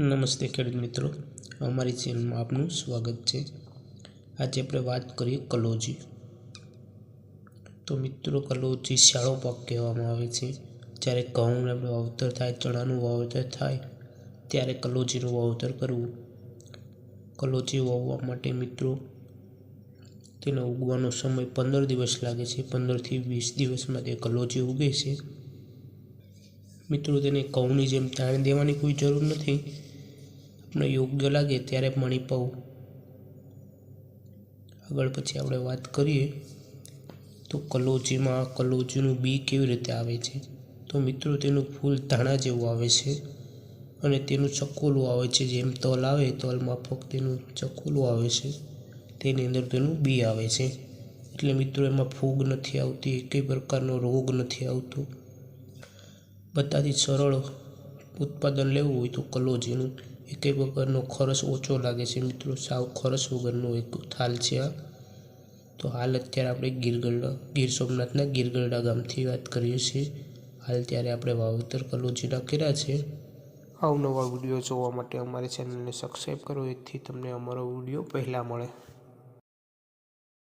નમસ્તે ખેડૂત મિત્રો. અમારી ચેનલમાં આપનું સ્વાગત છે. આજે આપણે વાત કરીએ કલોજી. તો મિત્રો, કલોજી શાળો પાક કહેવામાં આવે છે. જ્યારે ઘઉંનું વાવતર થાય, ચણાનું વાવતર થાય, ત્યારે કલોજીનું વાવતર કરવું. કલોજી વાવવા માટે મિત્રો, તેનો ઉગવાનો સમય પંદર દિવસ લાગે છે. પંદરથી વીસ દિવસમાં તે કલોજી ઉગે છે. મિત્રો, તેને ઘઉંની જેમ તાણી દેવાની કોઈ જરૂર નથી. આપણે યોગ્ય લાગે ત્યારે મણી પાઉં. આગળ પછી આપણે વાત કરીએ તો કલોજીમાં, કલોજીનું બી કેવી રીતે આવે છે? તો મિત્રો, તેનું ફૂલ ધાણા જેવું આવે છે અને તેનું ચકોલું આવે છે. જેમ તલ આવે તલ માફક તેનું ચકોલું આવે છે. તેની અંદર તેનું બી આવે છે. એટલે મિત્રો, એમાં ફૂગ નથી આવતી એકેય પ્રકારનો રોગ નથી આવતો. બધાથી સરળ ઉત્પાદન લેવું હોય તો કલોજીનું એકેય પ્રકારનો ખર્ચ ઓછો લાગે છે મિત્રો. સાવ ખર્ચ વગરનો એક થાલ છે આ. તો હાલ અત્યારે આપણે ગીરગઢડા ગીર સોમનાથના ગીરગઢડા ગામથી વાત કરીએ છીએ. હાલ ત્યારે આપણે વાવેતર કલોજીના કર્યા છે. અવનવા વીડિયો જોવા માટે અમારી ચેનલને સબસ્ક્રાઈબ કરો. એથી તમને અમારો વીડિયો પહેલાં મળે.